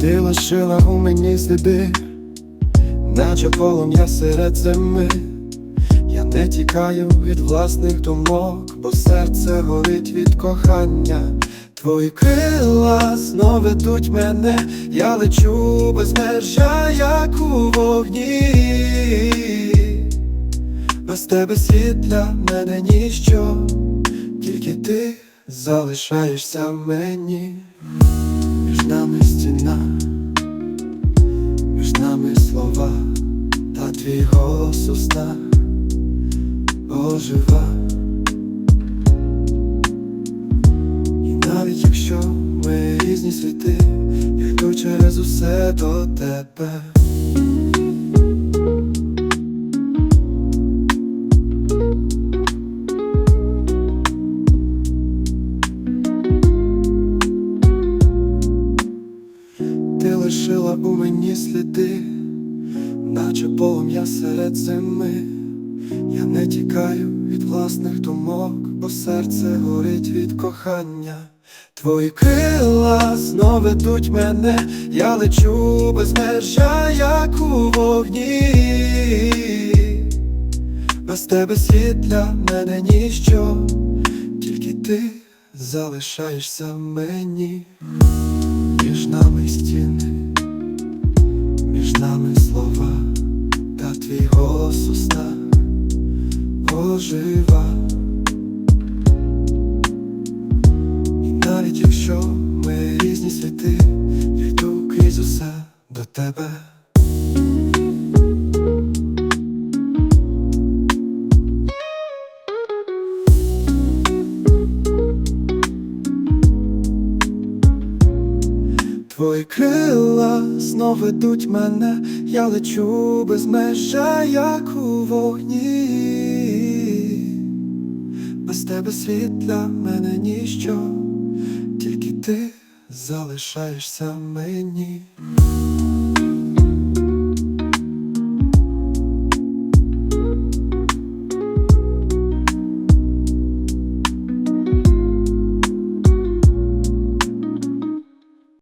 Ти лишила у мені сліди, наче полум'я серед зими. Я не тікаю від власних думок, бо серце горить від кохання. Твої крила знов ведуть мене, я лечу без межа, як у вогні. Без тебе світ для мене ніщо, тільки ти залишаєшся мені. Нами стіна, між нами слова, та твій голос у ожива. І навіть якщо ми різні світи, я йду через усе до тебе. Лишила у мені сліди, наче полум'я серед зими. Я не тікаю від власних думок, бо серце горить від кохання. Твої крила знов ведуть мене, я лечу без межа, як у вогні. Без тебе світ для мене ніщо, тільки ти залишаєшся мені. Ожива. Навіть якщо ми різні світи, йду крізь усе до тебе. Твої крила знов ведуть мене, я лечу без межа, як у вогні. Без тебе світ для мене ніщо, тільки ти залишаєшся мені.